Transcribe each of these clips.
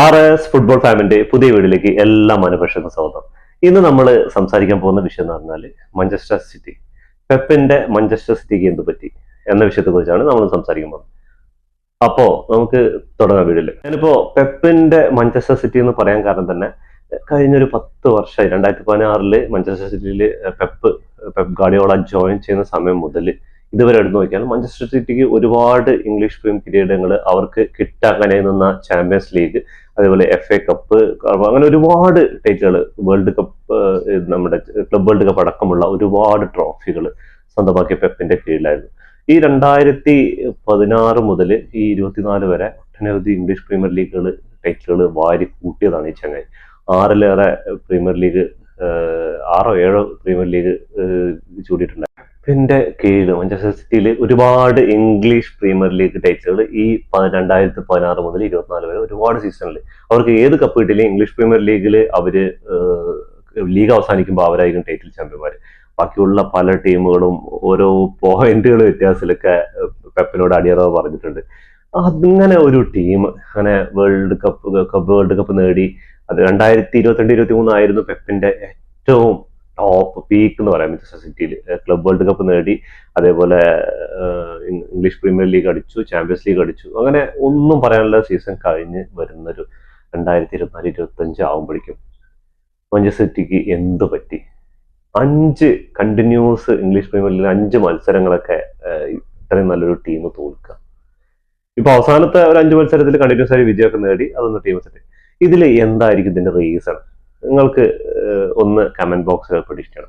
R S football ഫാമിന്റെ പുതിയ വീഡിയോയിലേക്ക് എല്ലാ മനപക്ഷർക്കും സ്വാഗതം. ഇന്ന് നമ്മൾ സംസാരിക്കാൻ പോകുന്ന വിഷയം എന്ന് പറഞ്ഞാൽ മഞ്ചസ്റ്റർ സിറ്റി പെപ്പിന്റെ മഞ്ചസ്റ്റർ സിറ്റിക്ക് എന്ത് പറ്റി എന്ന വിഷയത്തെ കുറിച്ചാണ് നമ്മൾ സംസാരിക്കാൻ പോകുന്നത്. അപ്പോ നമുക്ക് തുടങ്ങാം വീഡിയോയിൽ ഞാനിപ്പോ പെപ്പിന്റെ മഞ്ചസ്റ്റർ സിറ്റി എന്ന് പറയാൻ കാരണം തന്നെ കഴിഞ്ഞൊരു പത്ത് വർഷമായി രണ്ടായിരത്തി പതിനാറിൽ മഞ്ചസ്റ്റർ സിറ്റിയിൽ പെപ്പ് പെപ്പ് ഗാഡിയോള ജോയിൻ ചെയ്യുന്ന സമയം മുതൽ ഇതുവരെ എടുത്തു നോക്കിയാൽ മഞ്ചസ്റ്റർ സിറ്റിക്ക് ഒരുപാട് ഇംഗ്ലീഷ് പ്രീം കിരീടങ്ങൾ അവർക്ക് കിട്ടാൻ നിന്ന ചാമ്പ്യൻസ് ലീഗ് അതേപോലെ എഫ് എ കപ്പ് അങ്ങനെ ഒരുപാട് ടൈറ്റിലുകൾ വേൾഡ് കപ്പ് നമ്മുടെ ക്ലബ് വേൾഡ് കപ്പ് അടക്കമുള്ള ഒരുപാട് ട്രോഫികൾ സ്വന്തമാക്കിയ പെപ്പിന്റെ കീഴിലായിരുന്നു. ഈ രണ്ടായിരത്തി പതിനാറ് മുതൽ ഈ ഇരുപത്തിനാല് വരെ ഒട്ടനവധി ഇംഗ്ലീഷ് പ്രീമിയർ ലീഗുകൾ ടൈറ്റിലുകൾ വാരി കൂട്ടിയതാണ് ഈ ചങ്ങായി. ആറിലേറെ പ്രീമിയർ ലീഗ് ആറോ ഏഴോ പ്രീമിയർ ലീഗ് ചൂടിയിട്ടുണ്ട്. പിന്നെ കീഴിൽ മാഞ്ചസ്റ്റർ സിറ്റിയിൽ ഒരുപാട് ഇംഗ്ലീഷ് പ്രീമിയർ ലീഗ് ടൈറ്റിലുകൾ ഈ രണ്ടായിരത്തി പതിനാറ് മുതൽ ഇരുപത്തിനാല് വരെ ഒരുപാട് സീസണിൽ അവർക്ക് ഏത് കപ്പ് കിട്ടിയില്ലെങ്കിൽ ഇംഗ്ലീഷ് പ്രീമിയർ ലീഗിൽ അവർ ലീഗ് അവസാനിക്കുമ്പോൾ അവരായിരിക്കും ടൈറ്റിൽ ചാമ്പ്യന്മാർ ബാക്കിയുള്ള പല ടീമുകളും ഓരോ പോയിന്റുകൾ വ്യത്യാസത്തിലൊക്കെ പെപ്പിനോട് അടിയറവ് പറഞ്ഞിട്ടുണ്ട്. അങ്ങനെ ഒരു ടീം അങ്ങനെ World Cup cup World Cup നേടി. അത് രണ്ടായിരത്തി ഇരുപത്തിരണ്ട് ഇരുപത്തി മൂന്നായിരുന്നു പെപ്പിന്റെ ഏറ്റവും ടോപ്പ് പീക്ക് എന്ന് പറയാം. മാഞ്ചസ്റ്റർ സിറ്റിയിൽ ക്ലബ് വേൾഡ് കപ്പ് നേടി അതേപോലെ ഇംഗ്ലീഷ് പ്രീമിയർ ലീഗ് അടിച്ചു ചാമ്പ്യൻസ് ലീഗ് അടിച്ചു. അങ്ങനെ ഒന്നും പറയാനുള്ള സീസൺ കഴിഞ്ഞ് വരുന്നൊരു രണ്ടായിരത്തി ഇരുപത്തിനാല് ഇരുപത്തഞ്ച് ആകുമ്പോഴേക്കും മാഞ്ചസ്റ്റർ സിറ്റിക്ക് എന്ത് പറ്റി? അഞ്ച് കണ്ടിന്യൂസ് ഇംഗ്ലീഷ് പ്രീമിയർ ലീഗിൽ അഞ്ച് മത്സരങ്ങളൊക്കെ ഇത്രയും നല്ലൊരു ടീം തോൽക്കുക. ഇപ്പൊ അവസാനത്തെ ഒരു അഞ്ച് മത്സരത്തിൽ കണ്ടിന്യൂസ് ആയി വിജയമൊക്കെ നേടി അതൊന്ന് ടീം സെറ്റ് ഇതിൽ എന്തായിരിക്കും ഇതിന്റെ റീസൺ നിങ്ങൾക്ക് ഒന്ന് കമന്റ് ബോക്സ് പ്രഡിക്റ്റ്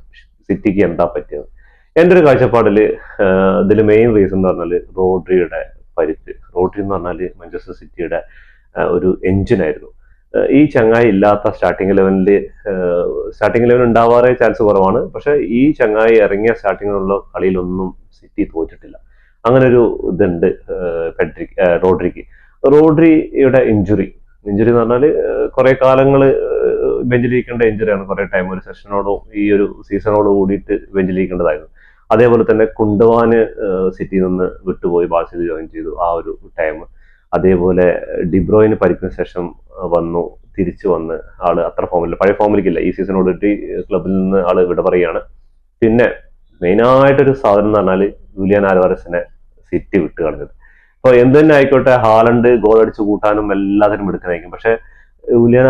സിറ്റിക്ക് എന്താ പറ്റിയത്? എന്റെ ഒരു കാഴ്ചപ്പാടിൽ ഇതിൽ മെയിൻ റീസൺ എന്ന് പറഞ്ഞാൽ റോഡ്രിയുടെ പരിക്ക്. റോഡ്രി എന്ന് പറഞ്ഞാൽ മാഞ്ചസ്റ്റർ സിറ്റിയുടെ ഒരു എഞ്ചിനായിരുന്നു ഈ ചങ്ങായി ഇല്ലാത്ത സ്റ്റാർട്ടിംഗ് ലെവലിൽ സ്റ്റാർട്ടിംഗ് ഇലവൻ ഉണ്ടാവാറേ ചാൻസ് കുറവാണ്. പക്ഷെ ഈ ചങ്ങായി ഇറങ്ങിയ സ്റ്റാർട്ടിങ്ങിലുള്ള കളിയിലൊന്നും സിറ്റി തോറ്റിട്ടില്ല. അങ്ങനെ ഒരു ഇതുണ്ട് പെട്രിക് റോഡ്രിക്ക്. റോഡ്രിയുടെ ഇഞ്ചുറി ഇഞ്ചുറി എന്ന് പറഞ്ഞാൽ കുറെ കാലങ്ങൾ ബെഞ്ചിലിരിക്കേണ്ട എഞ്ചറിയാണ് കുറെ ടൈം ഒരു സെഷനോടോ ഈ ഒരു സീസണോട് കൂടിയിട്ട് ബെഞ്ചിലിരിക്കേണ്ടതായിരുന്നു. അതേപോലെ തന്നെ കുണ്ടുവാന് സിറ്റിയിൽ നിന്ന് വിട്ടുപോയി ബാഴ്സയിൽ ജോയിൻ ചെയ്തു ആ ഒരു ടൈം അതേപോലെ ഡിബ്രോയിന് പരിക്കുന്ന ശേഷം വന്നു തിരിച്ചു വന്ന് ആൾ അത്ര ഫോമില്ല പഴയ ഫോമിലേക്കില്ല ഈ സീസണോട് ക്ലബിൽ നിന്ന് ആൾ വിട പറയുകയാണ്. പിന്നെ മെയിനായിട്ടൊരു സാധനം എന്ന് പറഞ്ഞാൽ ജൂലിയൻ ആൽവാരസിനെ സിറ്റി വിട്ട് കളഞ്ഞത്. അപ്പോൾ എന്ത് തന്നെ ആയിക്കോട്ടെ ഹാലണ്ട് ഗോൾ അടിച്ച് കൂട്ടാനും എല്ലാത്തിനും എടുക്കാനായിരിക്കും പക്ഷെ ജൂലിയൻ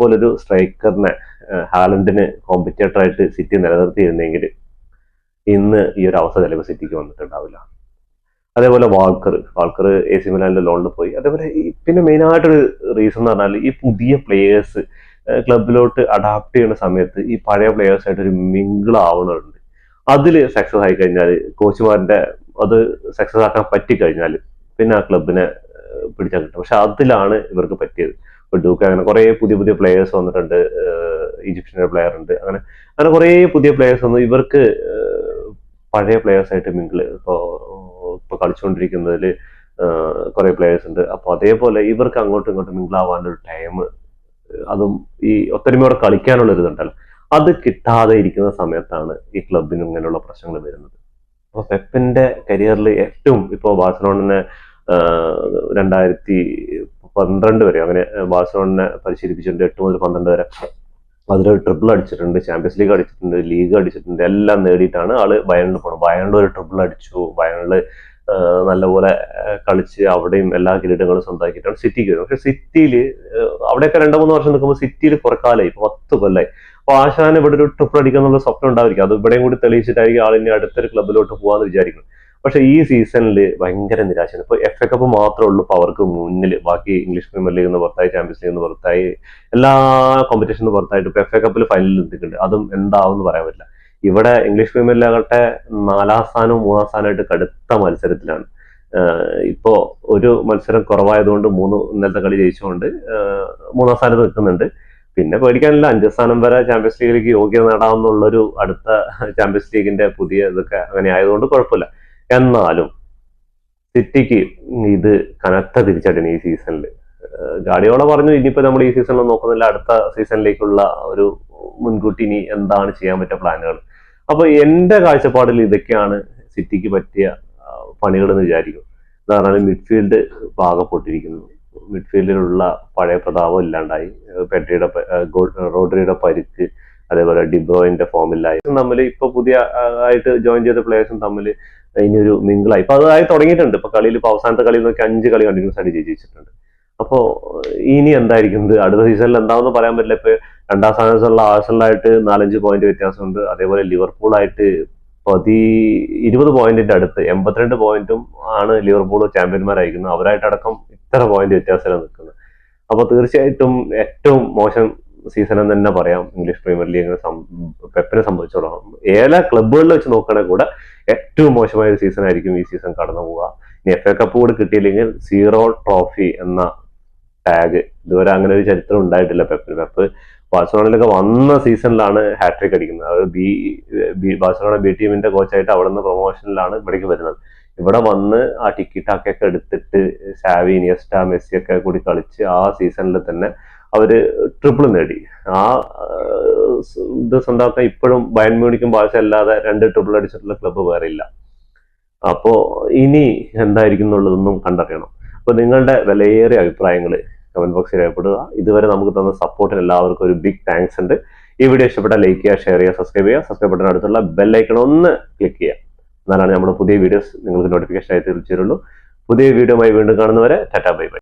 പോലെ ഒരു സ്ട്രൈക്കറിനെ ഹാലൻഡിന് കോമ്പറ്റേറ്റർ ആയിട്ട് സിറ്റി നിലനിർത്തിയിരുന്നെങ്കിൽ ഇന്ന് ഈ ഒരു അവസ്ഥ ചിലപ്പോൾ സിറ്റിക്ക് വന്നിട്ടുണ്ടാവില്ല. അതേപോലെ വാൾക്കർ വാൾക്കർ എ സി മിലാനിലെ ലോണിൽ പോയി. അതേപോലെ പിന്നെ മെയിനായിട്ടൊരു റീസൺ എന്ന് പറഞ്ഞാൽ ഈ പുതിയ പ്ലേയേഴ്സ് ക്ലബിലോട്ട് അഡാപ്റ്റ് ചെയ്യുന്ന സമയത്ത് ഈ പഴയ പ്ലേയേഴ്സ് ആയിട്ട് ഒരു മിങ്കിൾ ആവണമുണ്ട് അതിൽ സക്സസ് ആയി കഴിഞ്ഞാൽ കോച്ചുമാരുടെ അത് സക്സസ് ആക്കാൻ പറ്റിക്കഴിഞ്ഞാൽ പിന്നെ ആ ക്ലബിനെ പിടിച്ചാൽ കിട്ടും പക്ഷെ അതിലാണ് ഇവർക്ക് പറ്റിയത്. ഡൂക്ക് അങ്ങനെ കുറെ പുതിയ പുതിയ പ്ലേയേഴ്സ് വന്നിട്ടുണ്ട് ഈജിപ്ഷ്യൻ പ്ലെയർ ഉണ്ട് അങ്ങനെ അങ്ങനെ കുറെ പുതിയ പ്ലേയേഴ്സ് വന്നു. ഇവർക്ക് പഴയ പ്ലേയേഴ്സ് ആയിട്ട് മിങ്കിൾ ഇപ്പോൾ ഇപ്പൊ കളിച്ചുകൊണ്ടിരിക്കുന്നതിൽ കുറെ പ്ലേയേഴ്സ് ഉണ്ട്. അപ്പൊ അതേപോലെ ഇവർക്ക് അങ്ങോട്ടും ഇങ്ങോട്ടും മിങ്കിൾ ആവാനൊരു ടൈം അതും ഈ ഒത്തൊരുമയോടെ കളിക്കാനുള്ള ഒരു ഇതുണ്ടല്ലോ. അത് കിട്ടാതെ ഇരിക്കുന്ന സമയത്താണ് ഈ ക്ലബിന് ഇങ്ങനെയുള്ള പ്രശ്നങ്ങൾ വരുന്നത്. അപ്പൊ പെപ്പിന്റെ കരിയറിൽ ഏറ്റവും ഇപ്പോൾ ബാഴ്സലോണിനെ രണ്ടായിരത്തി പന്ത്രണ്ട് വരെ അങ്ങനെ ബാഴ്സലോണിനെ പരിശീലിപ്പിച്ചിട്ടുണ്ട് എട്ട് മുതൽ പന്ത്രണ്ട് വരെ. അതിൽ ട്രിപ്പിൾ അടിച്ചിട്ടുണ്ട് ചാമ്പ്യൻസ് ലീഗ് അടിച്ചിട്ടുണ്ട് ലീഗ് അടിച്ചിട്ടുണ്ട് എല്ലാം നേടിയിട്ടാണ് ആൾ ബയണിൽ പോണത്. ബയണിൽ ഒരു ട്രിപ്പിൾ അടിച്ചു. ബയണിൽ നല്ലപോലെ കളിച്ച് അവിടെയും എല്ലാ കിരീടങ്ങളും സ്വന്തമാക്കിയിട്ടാണ് സിറ്റിക്ക് വരുന്നത്. പക്ഷെ സിറ്റിയിൽ അവിടെയൊക്കെ രണ്ടു മൂന്ന് വർഷം നിൽക്കുമ്പോൾ സിറ്റിയിൽ കുറെ കാലമായി. ഇപ്പൊ പത്ത് കൊല്ലായി. അപ്പൊ ആശാൻ ഇവിടെ ഒരു ട്രിപ്പിൾ അടിക്കാന്നുള്ള സ്വപ്നം ഉണ്ടായിരിക്കും അത് ഇവിടെയും കൂടി തെളിയിച്ചിട്ടായിരിക്കും ആളിനി അടുത്തൊരു ക്ലബിലോട്ട് പോകാന്ന് വിചാരിക്കുന്നു പക്ഷെ ഈ സീസണിൽ ഭയങ്കര നിരാശയാണ്. ഇപ്പൊ എഫ് എ കപ്പ് മാത്രമേ ഉള്ളൂ ഇപ്പൊ അവർക്ക് മുന്നിൽ ബാക്കി ഇംഗ്ലീഷ് പ്രീമിയർ ലീഗ് നിന്ന് പുറത്തായി ചാമ്പ്യൻസ് ലീഗ് നിന്ന് പുറത്തായി എല്ലാ കോമ്പറ്റീഷനും പുറത്തായിട്ട് ഇപ്പൊ എഫ് എ കപ്പിൽ ഫൈനലിൽ എത്തിയിട്ടുണ്ട് അതും എന്താവും എന്ന് പറയാൻ പറ്റില്ല. ഇവിടെ ഇംഗ്ലീഷ് പ്രീമിയർ ലീഗട്ടെ നാലാം സ്ഥാനവും മൂന്നാം സ്ഥാനമായിട്ട് കടുത്ത മത്സരത്തിലാണ്. ഇപ്പോ ഒരു മത്സരം കുറവായതുകൊണ്ട് മൂന്ന് ഇന്നലത്തെ കളി ജയിച്ചുകൊണ്ട് മൂന്നാം സ്ഥാനത്ത് നിൽക്കുന്നുണ്ട്. പിന്നെ പേടിക്കാനില്ല അഞ്ചാം സ്ഥാനം വരെ ചാമ്പ്യൻസ് ലീഗിലേക്ക് യോഗ്യത നേടാവുന്നുള്ളൊരു അടുത്ത ചാമ്പ്യൻസ് ലീഗിന്റെ പുതിയ ഇതൊക്കെ അങ്ങനെ ആയതുകൊണ്ട് കുഴപ്പമില്ല. എന്നാലും സിറ്റിക്ക് ഇത് കനത്ത തിരിച്ചടിയാണ് ഈ സീസണിൽ ഗാഡിയോള പറഞ്ഞു ഇനിയിപ്പോ നമ്മൾ ഈ സീസണിൽ നോക്കുന്നില്ല അടുത്ത സീസണിലേക്കുള്ള ഒരു മുൻകൂട്ടി ഇനി എന്താണ് ചെയ്യാൻ പറ്റിയ പ്ലാനുകൾ. അപ്പൊ എന്റെ കാഴ്ചപ്പാടിൽ ഇതൊക്കെയാണ് സിറ്റിക്ക് പറ്റിയ പണികൾ എന്ന് വിചാരിക്കും. അതാണ് മിഡ്ഫീൽഡ് പാകപ്പെട്ടിരിക്കുന്നു മിഡ്ഫീൽഡിലുള്ള പഴയ പ്രതാപം ഇല്ലാണ്ടായി. പെഡ്രിയുടെ ഗോൾ- റോഡ്രിയുടെ പരിക്ക് അതേപോലെ ഡിബ്രോയിന്റെ ഫോമിലായി തമ്മിൽ ഇപ്പൊ പുതിയ ആയിട്ട് ജോയിൻ ചെയ്ത പ്ലേയേഴ്സും തമ്മിൽ ഇനിയൊരു മിങ്കിളായി ഇപ്പൊ അതായി തുടങ്ങിയിട്ടുണ്ട്. ഇപ്പൊ കളിയിൽ ഇപ്പൊ അവസാനത്തെ കളിയിൽ നോക്കി അഞ്ച് കളി കണ്ടിന്യൂസ് ആയിട്ട് ജയിച്ചിട്ടുണ്ട്. അപ്പോ ഇനി എന്തായിരിക്കും അടുത്ത സീസണിൽ എന്താണെന്ന് പറയാൻ പറ്റില്ല. ഇപ്പൊ രണ്ടാം സ്ഥാനത്തുള്ള ആഴ്സണലായിട്ട് നാലഞ്ച് പോയിന്റ് വ്യത്യാസമുണ്ട്. അതേപോലെ ലിവർപൂൾ ആയിട്ട് പതി ഇരുപത് പോയിന്റിന്റെ അടുത്ത് എൺപത്തിരണ്ട് പോയിന്റും ആണ് ലിവർപൂൾ ചാമ്പ്യന്മാരായിരിക്കുന്നത്. അവരായിട്ടടക്കം ഇത്ര പോയിന്റ് വ്യത്യാസത്തിലാണ് നിൽക്കുന്നത്. അപ്പൊ തീർച്ചയായിട്ടും ഏറ്റവും മോശം സീസൺ എന്ന് തന്നെ പറയാം. ഇംഗ്ലീഷ് പ്രീമിയർ ലീഗിനെ സം- പെപ്പിനെ സംബന്ധിച്ചിടത്തോളം ഏല ക്ലബുകളിൽ വെച്ച് നോക്കുകയാണെങ്കിൽ കൂടെ ഏറ്റവും മോശമായ ഒരു സീസൺ ആയിരിക്കും ഈ സീസൺ കടന്നു പോവുക. ഇനി എഫ് എ കപ്പ് കൂടി കിട്ടിയില്ലെങ്കിൽ സീറോ ട്രോഫി എന്ന ടാഗ് ഇതുവരെ അങ്ങനെ ഒരു ചരിത്രം ഉണ്ടായിട്ടില്ല പെപ്പിന്. പെപ്പ് ബാഴ്സലോണയിലൊക്കെ വന്ന സീസണിലാണ് ഹാട്രിക് അടിക്കുന്നത്. അത് ബി ബി ബാഴ്സലോണ ബി ടീമിന്റെ കോച്ചായിട്ട് അവിടെ നിന്ന് പ്രൊമോഷനിലാണ് ഇവിടേക്ക് വരുന്നത്. ഇവിടെ വന്ന് ആ ടിക്കറ്റാക്കൊക്കെ എടുത്തിട്ട് സാവി ഇനിയസ്റ്റ മെസ്സി ഒക്കെ കൂടി കളിച്ച് ആ സീസണിൽ തന്നെ അവർ ട്രിപ്പിൾ നേടി. ആ ഇത് സ്വന്തമാക്കാൻ ഇപ്പോഴും ബയൺ മ്യൂണിക്കും ബാഴ്സ അല്ലാതെ രണ്ട് ട്രിപ്പിൾ അടിച്ചിട്ടുള്ള ക്ലബ്ബ് വേറെ ഇല്ല. അപ്പോ ഇനി എന്തായിരിക്കും എന്നുള്ളതൊന്നും കണ്ടറിയണം. അപ്പോൾ നിങ്ങളുടെ വിലയേറിയ അഭിപ്രായങ്ങൾ കമന്റ് ബോക്സിൽ രേഖപ്പെടുക ഇതുവരെ നമുക്ക് തന്ന സപ്പോർട്ടിന് എല്ലാവർക്കും ഒരു ബിഗ് താങ്ക്സ് ഉണ്ട്. ഈ വീഡിയോ ഇഷ്ടപ്പെട്ട ലൈക്ക് ചെയ്യുക ഷെയർ ചെയ്യുക സബ്സ്ക്രൈബ് ചെയ്യുക. സബ്സ്ക്രൈബ് ബട്ടൺ അടുത്തുള്ള ബെല്ലൈക്കൺ ഒന്ന് ക്ലിക്ക് ചെയ്യുക. എന്നാലാണ് നമ്മുടെ പുതിയ വീഡിയോസ് നിങ്ങൾക്ക് നോട്ടിഫിക്കേഷൻ ആയി തീർച്ചയായിട്ടുള്ളൂ. പുതിയ വീഡിയോയുമായി വീണ്ടും കാണുന്നവരെ ടാറ്റാ ബൈ ബൈ.